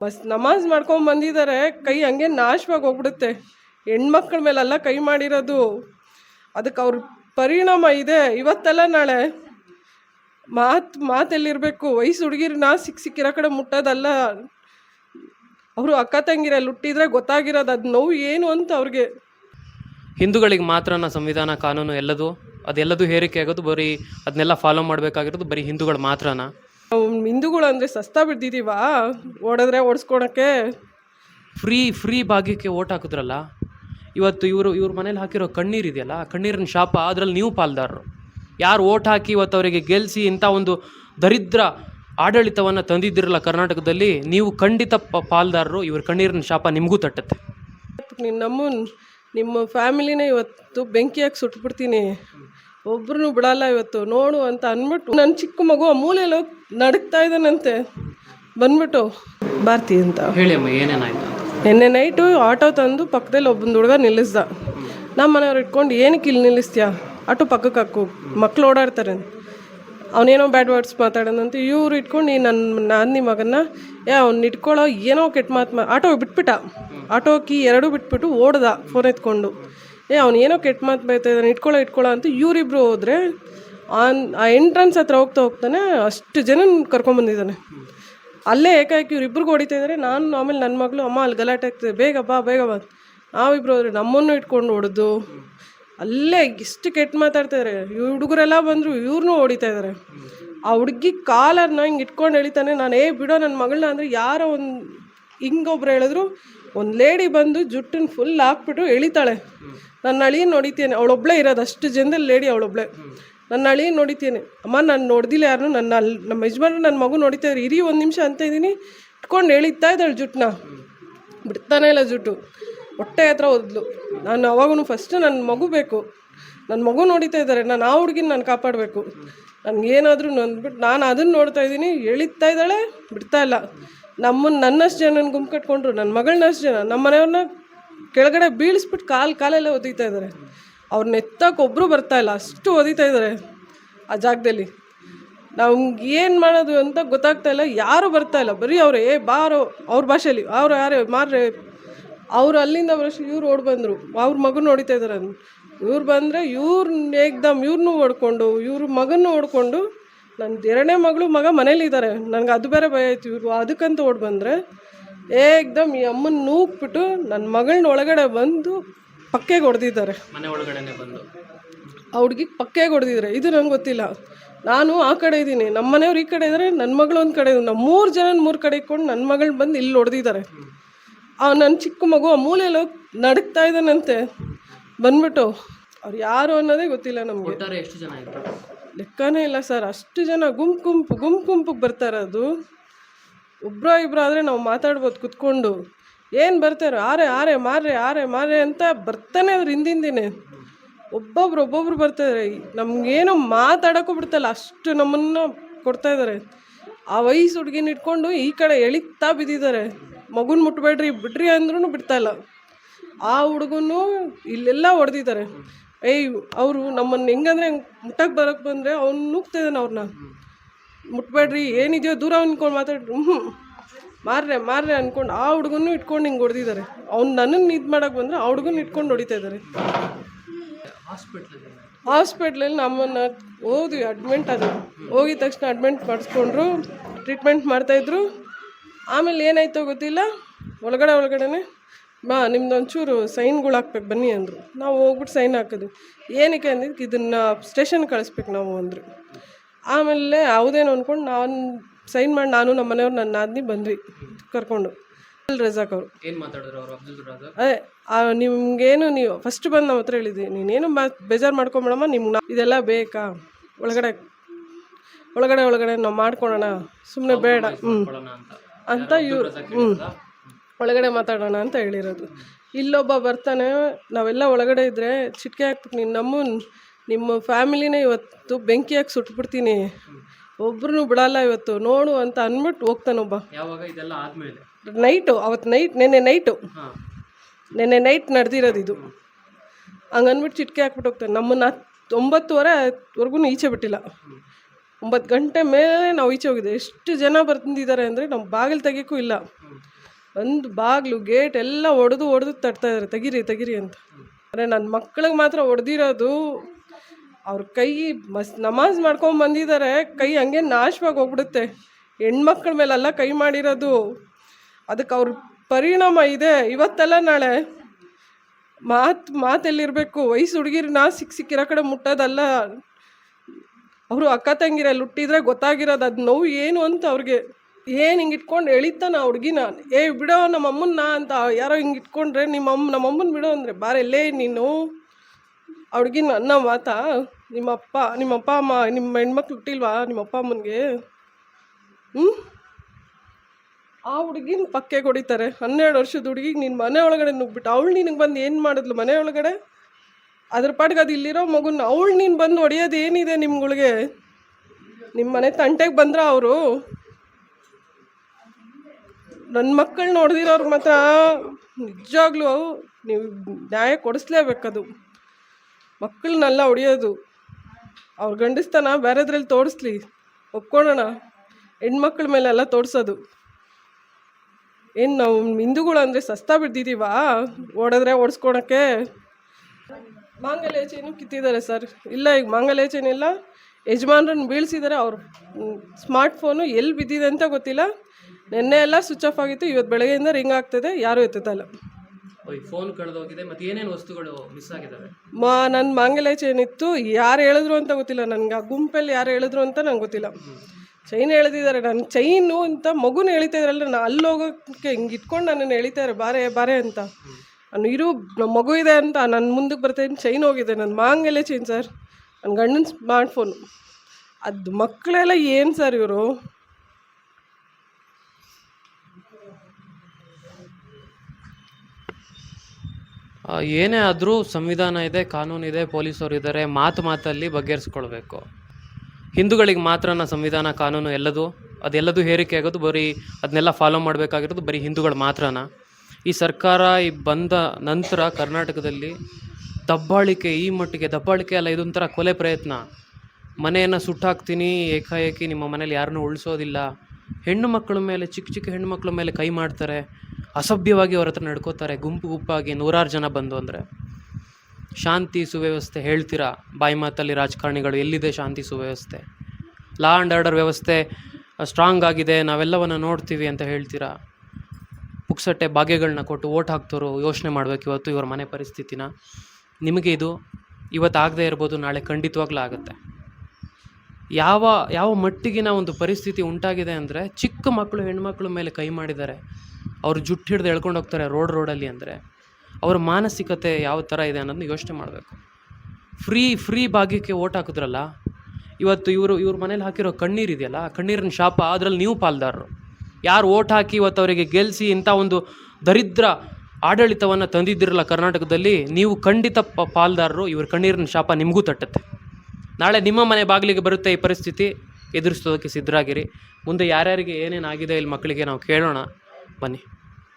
Bus ನಮಾಜ್ ಮಾಡ್ಕೊಂಡ್ ಬಂದಿದ್ದಾರೆ ಕೈ ಹಂಗೆ ನಾಶವಾಗಿ ಹೋಗ್ಬಿಡುತ್ತೆ. ಹೆಣ್ಮಕ್ಳ ಮೇಲೆಲ್ಲ ಕೈ ಮಾಡಿರೋದು. ಅದಕ್ಕೆ ಅವ್ರ ಪರಿಣಾಮ ಇದೆ. ಇವತ್ತಲ್ಲ ನಾಳೆ ಮಾತು, ಮಾತೆಲ್ಲಿರಬೇಕು. ವಯಸ್ಸು ಹುಡುಗಿರನ್ನ ಸಿಕ್ಕಿ ಸಿಕ್ಕಿರೋ ಕಡೆ ಮುಟ್ಟೋದಲ್ಲ. ಅವರು ಅಕ್ಕ ತಂಗಿರಲ್ಲಿ ಹುಟ್ಟಿದ್ರೆ ಗೊತ್ತಾಗಿರೋದು ಅದು ನೋವು ಏನು ಅಂತ ಅವ್ರಿಗೆ. ಹಿಂದೂಗಳಿಗೆ ಮಾತ್ರನ ಸಂವಿಧಾನ ಕಾನೂನು ಎಲ್ಲದು, ಅದೆಲ್ಲದೂ ಹೇರಿಕೆ ಆಗೋದು ಬರೀ ಅದನ್ನೆಲ್ಲ ಫಾಲೋ ಮಾಡಬೇಕಾಗಿರೋದು ಬರೀ ಹಿಂದೂಗಳು ಮಾತ್ರನಾ? ಹಿಂದೂಗಳು ಅಂದರೆ ಸಸ್ತಾ ಬಿದ್ದಿದ್ದೀವಾ ಓಡಿದ್ರೆ ಓಡಿಸ್ಕೊಳಕ್ಕೆ? ಫ್ರೀ ಫ್ರೀ ಭಾಗ್ಯಕ್ಕೆ ಓಟ್ ಹಾಕಿದ್ರಲ್ಲ ಇವತ್ತು ಇವರು ಇವ್ರ ಮನೇಲಿ ಹಾಕಿರೋ ಕಣ್ಣೀರು ಇದೆಯಲ್ಲ ಆ ಕಣ್ಣೀರಿನ ಶಾಪ ಅದರಲ್ಲಿ ನೀವು ಪಾಲ್ದಾರರು. ಯಾರು ಓಟ್ ಹಾಕಿ ಇವತ್ತು ಅವರಿಗೆ ಗೆಲ್ಲಿಸಿ ಇಂಥ ಒಂದು ದರಿದ್ರ ಆಡಳಿತವನ್ನು ತಂದಿದ್ದಿರಲ್ಲ ಕರ್ನಾಟಕದಲ್ಲಿ ನೀವು ಖಂಡಿತ ಪ ಪಾಲ್ದಾರರು ಇವ್ರ ಕಣ್ಣೀರಿನ ಶಾಪ ನಿಮಗೂ ತಟ್ಟತ್ತೆ. ನಮ್ಮ ನಿಮ್ಮ ಫ್ಯಾಮಿಲಿನೇ ಇವತ್ತು ಬೆಂಕಿಯಾಗಿ ಸುಟ್ಬಿಡ್ತೀನಿ. ಒಬ್ರು ಬಿಡಲ್ಲ ಇವತ್ತು ನೋಡು ಅಂತ ಅಂದ್ಬಿಟ್ಟು ನನ್ನ ಚಿಕ್ಕ ಮಗು ಆ ಮೂಲೆಯಲ್ಲಿ ಹೋಗಿ ನಡುಕ್ತಾ ಇದ್ದಾನಂತೆ. ಬಂದ್ಬಿಟ್ಟು ಭಾರತಿ ಅಂತ. ಹೇಳಿ ಅಮ್ಮ ಏನೇನಾಯ್ತು? ನಿನ್ನೆ ನೈಟು ಆಟೋ ತಂದು ಪಕ್ಕದಲ್ಲಿ ಒಬ್ಬನ ಹುಡುಗ ನಿಲ್ಲಿಸ್ದ. ನಮ್ಮ ಮನೆಯವ್ರು ಇಟ್ಕೊಂಡು ಏನಕ್ಕೆ ಇಲ್ಲಿ ನಿಲ್ಲಿಸ್ತೀಯಾ? ಆಟೋ ಪಕ್ಕಕ್ಕೆ ಹಾಕು ಮಕ್ಳು ಓಡಾಡ್ತಾರೆ. ಅವನೇನೋ ಬ್ಯಾಡ್ ವರ್ಡ್ಸ್ ಮಾತಾಡೋದಂತ ಇವ್ರು ಇಟ್ಕೊಂಡು ಈ ನನ್ನ ನಾದಿನಿ ಮಗನ್ನ ಏ ಅವ್ನು ಇಟ್ಕೊಳ್ಳೋ ಏನೋ ಕೆಟ್ಟ ಮಾತು ಮಾ ಆಟೋ ಬಿಟ್ಬಿಟ್ಟ. ಆಟೋ ಕೀ ಎರಡೂ ಬಿಟ್ಬಿಟ್ಟು ಓಡ್ದ ಫೋನ್ ಎತ್ಕೊಂಡು. ಏ, ಅವ್ನು ಏನೋ ಕೆಟ್ಟ ಮಾತು ಬೈತಾ ಇದ್ದಾನೆ ಇಟ್ಕೊಳ್ಳೋ ಇಟ್ಕೊಳ್ಳೋ ಅಂತ ಇವರಿಬ್ರು ಹೋದರೆ ಆನ್, ಆ ಎಂಟ್ರೆನ್ಸ್ ಹತ್ರ ಹೋಗ್ತಾ ಹೋಗ್ತಾನೆ ಅಷ್ಟು ಜನ ಕರ್ಕೊಂಬಂದಿದ್ದಾನೆ ಅಲ್ಲೇ ಏಕಾಏಕಿ ಇವ್ರಿಬ್ರಿಗೂ ಹೊಡಿತಾ ಇದ್ದಾರೆ ನಾನು ಆಮೇಲೆ ನನ್ನ ಮಗಳು, ಅಮ್ಮ, ಅಲ್ಲಿ ಗಲಾಟೆ ಆಗ್ತದೆ, ಬೇಗ ಬಾ ಬೇಗ ಬಾ. ನಾವಿಬ್ರು ಹೋದ್ರೆ ನಮ್ಮನ್ನು ಇಟ್ಕೊಂಡು ಹೊಡೆದು, ಅಲ್ಲೇ ಇಷ್ಟು ಕೆಟ್ಟ ಮಾತಾಡ್ತಾ ಇದ್ದಾರೆ ಹುಡುಗರೆಲ್ಲ ಬಂದರು ಇವ್ರನ್ನೂ ಹೊಡಿತಾ ಇದ್ದಾರೆ ಆ ಹುಡುಗಿ ಕಾಲರ್ನ ಹಿಂಗೆ ಇಟ್ಕೊಂಡು ಎಳಿತಾನೆ, ನಾನು, ಏ, ಬಿಡೋ ನನ್ನ ಮಗಳನ್ನ ಅಂದರೆ ಯಾರೋ ಒಂದು ಹಿಂಗೊಬ್ರು ಹೇಳಿದ್ರು ಒಂದು ಲೇಡಿ ಬಂದು ಜುಟ್ಟನ್ನು ಫುಲ್ ಹಾಕ್ಬಿಟ್ಟು ಎಳಿತಾಳೆ. ನನ್ನ ಅಳಿ ನೋಡಿತೇನೆ ಅವಳೊಬ್ಳೇ ಇರೋದು, ಅಷ್ಟು ಜನದಲ್ಲಿ ಲೇಡಿ ಅವಳೊಬ್ಳೆ. ನನ್ನ ಅಳಿ ನೋಡಿತೇನೆ ಅಮ್ಮ ನಾನು ನೋಡ್ದಿಲ್ಲ ಯಾರು ನನ್ನ ಅಲ್ಲಿ ನಮ್ಮ ಯಜಮಾನ್ರು ನನ್ನ ಮಗು ನೋಡಿತಾ ಇದ್ರು ಇರಿ ಒಂದು ನಿಮಿಷ ಅಂತ ಇದ್ದೀನಿ, ಇಟ್ಕೊಂಡು ಎಳಿತಾ ಇದ್ದಾಳೆ ಜುಟ್ಟನ್ನ ಬಿಡ್ತಾನೆ ಇಲ್ಲ ಜುಟ್ಟು. ಹೊಟ್ಟೆ ಹತ್ರ ಹೋದ್ಲು. ನಾನು ಅವಾಗೂ ಫಸ್ಟ್ ನನ್ನ ಮಗು ಬೇಕು. ನನ್ನ ಮಗು ನೋಡಿತಾ ಇದ್ದಾರೆ, ನಾನು ಆ ಹುಡುಗಿನ ನಾನು ಕಾಪಾಡಬೇಕು. ನನಗೇನಾದರೂ ಅಂದ್ಬಿಟ್ಟು ನಾನು ಅದನ್ನು ನೋಡ್ತಾ ಇದ್ದೀನಿ, ಎಳಿತಾ ಇದ್ದಾಳೆ, ಬಿಡ್ತಾ ಇಲ್ಲ. ನಮ್ಮನ್ನು ನನ್ನಷ್ಟು ಜನ ಗುಂಪು ಕಟ್ಕೊಂಡ್ರು ನನ್ನ ಮಗಳನ್ನಷ್ಟು ಜನ ನಮ್ಮ ಮನೆಯವ್ರನ್ನ ಕೆಳಗಡೆ ಬೀಳಿಸ್ಬಿಟ್ಟು ಕಾಲು ಕಾಲೆಲ್ಲ ಒದೀತಾ ಇದ್ದಾರೆ ಅವ್ರನ್ನ ಎತ್ತಕ್ಕೆ ಒಬ್ಬರು ಬರ್ತಾ ಇಲ್ಲ, ಅಷ್ಟು ಒದೀತಾ ಇದ್ದಾರೆ ಆ ಜಾಗದಲ್ಲಿ. ನಮ್ಗೆ ಏನು ಮಾಡೋದು ಅಂತ ಗೊತ್ತಾಗ್ತಾ ಇಲ್ಲ, ಯಾರು ಬರ್ತಾ ಇಲ್ಲ, ಬರೀ ಅವ್ರು ಏ ಬಾರೋ ಅವ್ರ ಭಾಷೆಯಲ್ಲಿ ಅವ್ರು ಯಾರೇ, ಮಾರ್ರೆ. ಅವ್ರು ಅಲ್ಲಿಂದ ಬರೋಷ್ಟು ಇವ್ರು ಓಡ್ ಬಂದರು, ಅವ್ರ ಮಗನ ನೋಡಿತಾ ಇದ್ದಾರೆ ಇವ್ರು ಬಂದರೆ ಇವ್ರನ್ನ ಏಕ್ದಮ್ ಇವ್ರನ್ನೂ ಓಡ್ಕೊಂಡು, ಇವ್ರ ಮಗನ್ನೂ ಓಡ್ಕೊಂಡು ನನ್ನ ಎರಡನೇ ಮಗಳು ಮಗ ಮನೇಲಿದ್ದಾರೆ ನನಗೆ ಅದು ಬೇರೆ ಭಯ ಆಯ್ತು. ಇವ್ರು ಅದಕ್ಕಂತ ಓಡಿ ಬಂದರೆ ಏಕ್ದಮ್ ಈ ಅಮ್ಮನ ನೂಕ್ಬಿಟ್ಟು ನನ್ನ ಮಗಳನ್ನ ಒಳಗಡೆ ಬಂದು ಪಕ್ಕೆಗೆ ಹೊಡೆದಿದ್ದಾರೆ. ಮನೆ ಒಳಗಡೆನೆ ಬಂದು. ಆ ಹುಡ್ಗಿಗೆ ಪಕ್ಕೆಗೆ ಹೊಡೆದಿದ್ದಾರೆ ಇದು ನಂಗೆ ಗೊತ್ತಿಲ್ಲ. ನಾನು ಆ ಕಡೆ ಇದ್ದೀನಿ. ನಮ್ಮ ಮನೆಯವ್ರು ಈ ಕಡೆ ಇದ್ದಾರೆ ನನ್ನ ಮಗಳು ಒಂದು ಕಡೆ ನಮ್ಮ ಮೂರು ಜನ ಮೂರು ಕಡೆ ಇಟ್ಕೊಂಡು ನನ್ನ ಮಗಳು ಬಂದು ಇಲ್ಲಿ ಹೊಡೆದಿದ್ದಾರೆ. ಆ ನನ್ನ ಚಿಕ್ಕ ಮಗು ಆ ಮೂಲೆಯಲ್ಲಿ ನಡುಕ್ತಾ ಇದ್ದಾನಂತೆ. ಬಂದ್ಬಿಟ್ಟು. ಅವ್ರು ಯಾರು ಅನ್ನೋದೇ ಗೊತ್ತಿಲ್ಲ ನಮಗೆ. ಎಷ್ಟು ಜನ ಲೆಕ್ಕನೇ ಇಲ್ಲ ಸರ್. ಅಷ್ಟು ಜನ ಗುಂಪು ಗುಂಪು ಗುಂಪು ಗುಂಪಿಗೆ ಬರ್ತಾರೆ ಅದು. ಒಬ್ಬರ ಇಬ್ಬರು ಆದರೆ ನಾವು ಮಾತಾಡ್ಬೋದು, ಕುತ್ಕೊಂಡು. ಏನು ಬರ್ತಾರೆ? ಆರೆ ಆರೆ, ಮಾರ್ರೆ ಆರೆ, ಮಾರ್ರೆ ಅಂತ ಬರ್ತಾನೆ ಅವ್ರು ಹಿಂದಿಂದಿನೇ ಒಬ್ಬೊಬ್ರು ಒಬ್ಬೊಬ್ರು ಬರ್ತಾರೆ ನಮಗೇನು ಮಾತಾಡೋಕ್ಕೂ ಬಿಡ್ತಲ್ಲ, ಅಷ್ಟು ನಮ್ಮನ್ನು ಕೊಡ್ತಾ ಇದ್ದಾರೆ ಆ ವಯಸ್ಸು ಹುಡುಗಿನ ಇಟ್ಕೊಂಡು ಈ ಕಡೆ ಎಳಿತಾ ಬಿದ್ದಿದ್ದಾರೆ. ಮಗುನ ಮುಟ್ಬೇಡ್ರಿ, ಬಿಡ್ರಿ ಅಂದ್ರೂ ಬಿಡ್ತಾ ಇಲ್ಲ. ಆ ಹುಡುಗನೂ ಇಲ್ಲೆಲ್ಲ ಹೊಡೆದಿದ್ದಾರೆ. ಏಯ್ ಅವರು ನಮ್ಮನ್ನು ಹೆಂಗಂದ್ರೆ ಮುಟ್ಟಕ್ಕೆ ಬರೋಕ್ಕೆ ಬಂದರೆ ಅವ್ನು ನುಗ್ತಾ ಇದ್ದಾನೆ ಅವ್ರನ್ನ ಮುಟ್ಬೇಡ್ರಿ ಏನಿದೆಯೋ ದೂರ ಅನ್ಕೊಂಡು ಮಾತಾಡ್ರಿ ಹ್ಞೂ ಮಾರ್ರೆ ಮಾರ್ರೆ ಅನ್ಕೊಂಡು ಆ ಹುಡುಗನೂ ಇಟ್ಕೊಂಡು ಹಿಂಗೆ ಹೊಡೆದಿದ್ದಾರೆ ಅವ್ನು ನನ್ನನ್ನು ಇದು ಮಾಡೋಕೆ ಬಂದರೆ ಆ ಹುಡುಗನ ಇಟ್ಕೊಂಡು ಹೊಡಿತಾ ಇದ್ದಾರೆ ಹಾಸ್ಪಿಟ್ಲಲ್ಲಿ ನಮ್ಮನ್ನು ಹೋದ್ವಿ ಅಡ್ಮಿಂಟ್ ಅದು. ಹೋಗಿದ ತಕ್ಷಣ ಅಡ್ಮಿಂಟ್ ಮಾಡಿಸ್ಕೊಂಡ್ರು ಟ್ರೀಟ್ಮೆಂಟ್ ಮಾಡ್ತಾಯಿದ್ರು ಆಮೇಲೆ ಏನಾಯ್ತೋ ಗೊತ್ತಿಲ್ಲ. ಒಳಗಡೆ ಒಳಗಡೆನೆ ಬಾ ನಿಮ್ದು ಒಂಚೂರು ಸೈನ್ಗಳು ಹಾಕ್ಬೇಕು ಬನ್ನಿ ಅಂದರು. ನಾವು ಹೋಗ್ಬಿಟ್ಟು ಸೈನ್ ಹಾಕಿದ್ವಿ. ಏನಕ್ಕೆ ಅಂದಿದ್ದು ಇದನ್ನು ಸ್ಟೇಷನ್ ಕಳಿಸ್ಬೇಕು ನಾವು ಅಂದರು. ಆಮೇಲೆ ಯಾವುದೇನು ಅಂದ್ಕೊಂಡು ನಾನು ಸೈನ್ ಮಾಡಿ ನಾನು ನಮ್ಮ ಮನೆಯವ್ರು ನನ್ನ ನಾದಿನಿ ಬಂದ್ವಿ ಕರ್ಕೊಂಡು. ಅವರು. ಏನು ಮಾತಾಡಿದ್ರು ಅವರು ಅಬ್ದುಲ್ ರಾಜಾ ಅದೇ ನಿಮ್ಗೇನು ನೀವು ಫಸ್ಟ್ ಬಂದು ನಮ್ಮ ಹತ್ರ ಹೇಳಿದ್ವಿ ನೀನೇನು ಮಾ ಬೇಜಾರು ಮಾಡ್ಕೊಂಬೇಡಮ್ಮ ನಿಮ್ಗೆ ನಾ ಇದೆಲ್ಲ ಬೇಕಾ? ಒಳಗಡೆ ಒಳಗಡೆ ಒಳಗಡೆ ನಾವು ಮಾಡ್ಕೊಳೋಣ. ಸುಮ್ಮನೆ ಬೇಡ. ಹ್ಞೂ ಅಂತ. ಇವ್ರು. ಹ್ಞೂ ಒಳಗಡೆ ಮಾತಾಡೋಣ ಅಂತ ಹೇಳಿರೋದು. ಇಲ್ಲೊಬ್ಬ ಬರ್ತಾನೆ ನಾವೆಲ್ಲ ಒಳಗಡೆ ಇದ್ದರೆ ಚಿಟಿಕೆ ಹಾಕ್ಬಿಟ್ಟು ನೀನು ನಮ್ಮ ನಿಮ್ಮ ಫ್ಯಾಮಿಲಿನೇ ಇವತ್ತು ಬೆಂಕಿ ಹಾಕಿ ಸುಟ್ಬಿಡ್ತೀನಿ. ಒಬ್ರು ಬಿಡಲ್ಲ ಇವತ್ತು ನೋಡು ಅಂತ ಅಂದ್ಬಿಟ್ಟು ಹೋಗ್ತಾನೊಬ್ಬ ಯಾವಾಗ? ಇದೆಲ್ಲ ಆದ್ಮೇಲೆ. ನೈಟು ಅವತ್ತು ನೈಟ್ ನೆನ್ನೆ ನೈಟು. ನಿನ್ನೆ ನೈಟ್ ನಡೆದಿರೋದು ಇದು. ಹಂಗನ್ಬಿಟ್ಟು ಚಿಟ್ಕೆ ಹಾಕ್ಬಿಟ್ಟು ಹೋಗ್ತಾನೆ. ನಮ್ಮನ್ನು ಹತ್ತು ಒಂಬತ್ತುವರೆವರೆಗೂ ಈಚೆ ಬಿಟ್ಟಿಲ್ಲ. ಒಂಬತ್ತು ಗಂಟೆ ಮೇಲೆ ನಾವು ಈಚೆ ಹೋಗಿದ್ದೆ. ಎಷ್ಟು ಜನ ಬರ್ತಿದ್ದಾರೆ ಅಂದರೆ ನಮ್ಮ ಬಾಗಿಲು ತೆಗಿಯೋಕ್ಕೂ ಇಲ್ಲ. ಒಂದು ಬಾಗಿಲು ಗೇಟ್ ಎಲ್ಲ ಒಡೆದು ಒಡೆದು ತಟ್ತಾ ಇದ್ದಾರೆ ತೆಗೀರಿ ತೆಗೀರಿ ಅಂತ. ಅಂದರೆ ನನ್ನ ಮಕ್ಳಿಗೆ ಮಾತ್ರ ಒಡೆದಿರೋದು ಅವ್ರ ಕೈ ಮಸ್, ನಮಾಜ್ ಮಾಡ್ಕೊಂಡು ಬಂದಿದ್ದಾರೆ ಕೈ ಹಂಗೆ ನಾಶವಾಗಿ ಹೋಗ್ಬಿಡುತ್ತೆ. ಹೆಣ್ಮಕ್ಳ ಮೇಲೆಲ್ಲ ಕೈ ಮಾಡಿರೋದು ಅದಕ್ಕೆ ಅವ್ರ ಪರಿಣಾಮ ಇದೆ. ಇವತ್ತೆಲ್ಲ ನಾಳೆ ಮಾತು, ಮಾತೆಲ್ಲಿರಬೇಕು. ವಯಸ್ಸು ಹುಡುಗಿರನ್ನ ಸಿಕ್ಕ ಸಿಕ್ಕಿರೋ ಕಡೆ ಮುಟ್ಟೋದಲ್ಲ. ಅವರು ಅಕ್ಕ ತಂಗಿರಲ್ಲಿ ಹುಟ್ಟಿದ್ರೆ ಗೊತ್ತಾಗಿರೋದು ಅದು ನೋವು ಏನು ಅಂತ ಅವ್ರಿಗೆ. ಏನು ಹಿಂಗೆ ಇಟ್ಕೊಂಡು ಎಳಿತಾನ ಹುಡುಗಿನ? ಏ ಬಿಡೋ ನಮ್ಮ ಅಮ್ಮನ್ನ ಅಂತ ಯಾರೋ ಹಿಂಗೆ ಇಟ್ಕೊಂಡ್ರೆ ನಿಮ್ಮ ಅಮ್ಮ ನಮ್ಮ ಅಮ್ಮನ ಬಿಡೋ ಅಂದರೆ ಬಾರೆಲ್ಲೇ ನೀನು. ಹುಡುಗಿನ ಅನ್ನ ಮಾತಾ ನಿಮ್ಮ ಅಪ್ಪ ನಿಮ್ಮ ಅಪ್ಪ ಅಮ್ಮ ನಿಮ್ಮ ಹೆಣ್ಮಕ್ಳು ಹುಟ್ಟಿಲ್ವಾ ನಿಮ್ಮ ಅಪ್ಪ ಅಮ್ಮನಿಗೆ? ಹ್ಞೂ ಆ ಹುಡುಗಿನ ಪಕ್ಕೆ ಕೊಡಿತಾರೆ ಹನ್ನೆರಡು ವರ್ಷದ ಹುಡುಗಿಗೆ ನಿನ್ನ ಮನೆ ಒಳಗಡೆ ನುಗ್ಬಿಟ್ಟು, ಅವಳು ನಿನಗೆ ಬಂದು ಏನು ಮಾಡಿದ್ಲು ಮನೆ ಒಳಗಡೆ? ಅದ್ರ ಪಾಟ್ಗೆ ಅದು ಇಲ್ಲಿರೋ ಮಗುನ ಅವಳು ನೀನು ಬಂದು ಹೊಡೆಯೋದು ಏನಿದೆ ನಿಮ್ಗಳಿಗೆ? ನಿಮ್ಮ ಮನೆ ತಂಟೆಗೆ ಬಂದ್ರ ಅವರು? ನನ್ನ ಮಕ್ಕಳು ನೋಡ್ದಿರೋರು ಮಾತ್ರ ನಿಜವಾಗ್ಲೂ ನೀವು ನ್ಯಾಯ ಕೊಡಿಸ್ಲೇಬೇಕದು. ಮಕ್ಕಳನ್ನೆಲ್ಲ ಹೊಡೆಯೋದು. ಅವ್ರ ಗಂಡಸ್ತನ ಬೇರೆದ್ರಲ್ಲಿ ತೋರಿಸ್ಲಿ ಒಪ್ಕೊಳ್ಳೋಣ ಹೆಣ್ಮಕ್ಳ ಮೇಲೆಲ್ಲ ತೋರಿಸೋದು ಏನು ನಾವು ಹಿಂದೂಗಳು ಅಂದರೆ ಸಸ್ತಾ ಬಿಡ್ದಿದ್ದೀವಾ? ಓಡಿದ್ರೆ ಓಡಿಸ್ಕೊಳಕ್ಕೆ. ಮಾಂಗಲ್ಯ ಚೈನು ಕಿತ್ತಿದ್ದಾರೆ ಸರ್. ಇಲ್ಲ, ಈಗ ಮಾಂಗಲ್ಯ ಚೈನ್ ಇಲ್ಲ ಯಜಮಾನ್ರನ್ನ ಬೀಳ್ಸಿದ್ದಾರೆ. ಅವ್ರು ಸ್ಮಾರ್ಟ್ ಫೋನು ಎಲ್ಲಿ ಬಿದ್ದಿದೆ ಅಂತ ಗೊತ್ತಿಲ್ಲ. ನಿನ್ನೆ ಎಲ್ಲ ಸ್ವಿಚ್ ಆಫ್ ಆಗಿತ್ತು ಇವತ್ತು ಬೆಳಗ್ಗೆಯಿಂದ ರಿಂಗ್ ಆಗ್ತಿದೆ ಯಾರೂ ಎತ್ತುತ್ತಲ್ಲ ಫೋನ್ ಕಳೆದೋಗಿದೆ ಮತ್ತೆ ಏನೇನು ವಸ್ತುಗಳು ಮಿಸ್ ಆಗಿದ್ದಾವೆ ಮಾ ನನ್ನ ಮಾಂಗಲ್ಯ ಚೈನ್ ಇತ್ತು ಯಾರು ಹೇಳಿದ್ರು ಅಂತ ಗೊತ್ತಿಲ್ಲ ನನಗೆ ಆ ಗುಂಪಲ್ಲಿ ಯಾರು ಹೇಳಿದ್ರು ಅಂತ ನಂಗೆ ಗೊತ್ತಿಲ್ಲ. ಚೈನ್ ಎಳೆದಿದ್ದಾರೆ ನನ್ನ ಚೈನು ಅಂತ ಮಗುನ ಎಳಿತಾ ಇದ್ರಲ್ಲ ನಾನು ಅಲ್ಲಿ ಹೋಗೋಕ್ಕೆ ಹಿಂಗೆ ಇಟ್ಕೊಂಡು ನನ್ನನ್ನು ಎಳಿತಾರೆ ಬಾರೆ ಬಾರೆ ಅಂತ. ನಾನು ಇರು ನಮ್ಮ ಮಗು ಇದೆ ಅಂತ ನನ್ನ ಮುಂದಕ್ಕೆ ಬರ್ತೇನೆ ಚೈನ್ ಹೋಗಿದೆ ನನ್ನ ಮಾಂಗಲ್ಯ ಚೈನ್ ಸರ್ ನನ್ನ ಗಂಡನ ಸ್ಮಾರ್ಟ್ ಫೋನು ಅದು ಮಕ್ಕಳೆಲ್ಲ ಏನು ಸರ್ ಇವರು? ಏನೇ ಆದರೂ ಸಂವಿಧಾನ ಇದೆ, ಕಾನೂನು ಇದೆ, ಪೊಲೀಸರು ಇದ್ದಾರೆ, ಮಾತು ಮಾತಲ್ಲಿ ಬಗೆಹರಿಸ್ಕೊಳ್ಬೇಕು. ಹಿಂದೂಗಳಿಗೆ ಮಾತ್ರನ ಸಂವಿಧಾನ, ಕಾನೂನು ಎಲ್ಲದು, ಅದೆಲ್ಲದು ಹೇರಿಕೆ ಆಗೋದು, ಬರೀ ಅದನ್ನೆಲ್ಲ ಫಾಲೋ ಮಾಡಬೇಕಾಗಿರೋದು ಬರೀ ಹಿಂದೂಗಳು ಮಾತ್ರನ. ಈ ಸರ್ಕಾರ ಈ ಬಂದ ನಂತರ ಕರ್ನಾಟಕದಲ್ಲಿ ದಬ್ಬಾಳಿಕೆ, ಈ ಮಟ್ಟಿಗೆ ದಬ್ಬಾಳಿಕೆ ಅಲ್ಲ, ಇದೊಂಥರ ಕೊಲೆ ಪ್ರಯತ್ನ. ಮನೆಯನ್ನು ಸುಟ್ಟಾಕ್ತೀನಿ, ಏಕಾಏಕಿ ನಿಮ್ಮ ಮನೇಲಿ ಯಾರನ್ನೂ ಉಳಿಸೋದಿಲ್ಲ. ಹೆಣ್ಣು ಮಕ್ಕಳ ಮೇಲೆ, ಚಿಕ್ಕ ಚಿಕ್ಕ ಹೆಣ್ಣು ಮಕ್ಕಳ ಮೇಲೆ ಕೈ ಮಾಡ್ತಾರೆ. ಅಸಭ್ಯವಾಗಿ ಅವ್ರ ಹತ್ರ ನಡ್ಕೋತಾರೆ, ಗುಂಪು ಗುಂಪಾಗಿ ನೂರಾರು ಜನ ಬಂದು ಅಂದರೆ. ಶಾಂತಿ ಸುವ್ಯವಸ್ಥೆ ಹೇಳ್ತೀರಾ? ಬಾಯಿ ಮಾತಲ್ಲಿ ರಾಜಕಾರಣಿಗಳು, ಎಲ್ಲಿದೆ ಶಾಂತಿ ಸುವ್ಯವಸ್ಥೆ? ಲಾ ಆ್ಯಂಡ್ ಆರ್ಡರ್ ವ್ಯವಸ್ಥೆ ಸ್ಟ್ರಾಂಗ್ ಆಗಿದೆ, ನಾವೆಲ್ಲವನ್ನು ನೋಡ್ತೀವಿ ಅಂತ ಹೇಳ್ತೀರಾ? ಪುಕ್ಸಟ್ಟೆ ಭಾಗ್ಯಗಳನ್ನ ಕೊಟ್ಟು ಓಟ್ ಹಾಕ್ತೋರು ಯೋಚನೆ ಮಾಡಬೇಕು ಇವತ್ತು ಇವ್ರ ಮನೆ ಪರಿಸ್ಥಿತಿನ. ನಿಮಗೆ ಇದು ಇವತ್ತು ಆಗದೆ ಇರ್ಬೋದು, ನಾಳೆ ಖಂಡಿತವಾಗ್ಲೂ ಆಗುತ್ತೆ. ಯಾವ ಯಾವ ಮಟ್ಟಿಗಿನ ಒಂದು ಪರಿಸ್ಥಿತಿ ಉಂಟಾಗಿದೆ ಅಂದರೆ ಚಿಕ್ಕ ಮಕ್ಕಳು ಹೆಣ್ಮಕ್ಳ ಮೇಲೆ ಕೈ ಮಾಡಿದ್ದಾರೆ. ಅವರು ಜುಟ್ಟು ಹಿಡ್ದು ಎಳ್ಕೊಂಡು ಹೋಗ್ತಾರೆ ರೋಡ್ ರೋಡಲ್ಲಿ ಅಂದರೆ ಅವರ ಮಾನಸಿಕತೆ ಯಾವ ಥರ ಇದೆ ಅನ್ನೋದನ್ನ ಯೋಚನೆ ಮಾಡಬೇಕು. ಫ್ರೀ ಫ್ರೀ ಭಾಗ್ಯಕ್ಕೆ ಓಟ್ ಹಾಕಿದ್ರಲ್ಲ, ಇವತ್ತು ಇವರು, ಇವ್ರ ಮನೇಲಿ ಹಾಕಿರೋ ಕಣ್ಣೀರು ಇದೆಯಲ್ಲ, ಆ ಕಣ್ಣೀರಿನ ಶಾಪ ಅದರಲ್ಲಿ ನೀವು ಪಾಲ್ದಾರರು. ಯಾರು ಓಟ್ ಹಾಕಿ ಇವತ್ತು ಅವರಿಗೆ ಗೆಲ್ಲಿಸಿ ಇಂಥ ಒಂದು ದರಿದ್ರ ಆಡಳಿತವನ್ನು ತಂದಿದ್ದಿರಲ್ಲ ಕರ್ನಾಟಕದಲ್ಲಿ, ನೀವು ಖಂಡಿತ ಪ, ಪಾಲ್ದಾರರು, ಇವ್ರ ಕಣ್ಣೀರಿನ ಶಾಪ ನಿಮಗೂ ತಟ್ಟುತ್ತೆ. ನಾಳೆ ನಿಮ್ಮ ಮನೆ ಬಾಗಿಲಿಗೆ ಬರುತ್ತೆ ಈ ಪರಿಸ್ಥಿತಿ, ಎದುರಿಸೋದಕ್ಕೆ ಸಿದ್ಧರಾಗಿರಿ. ಮುಂದೆ ಯಾರ್ಯಾರಿಗೆ ಏನೇನಾಗಿದೆ ಇಲ್ಲಿ ಮಕ್ಕಳಿಗೆ ನಾವು ಕೇಳೋಣ. ಬನ್ನಿ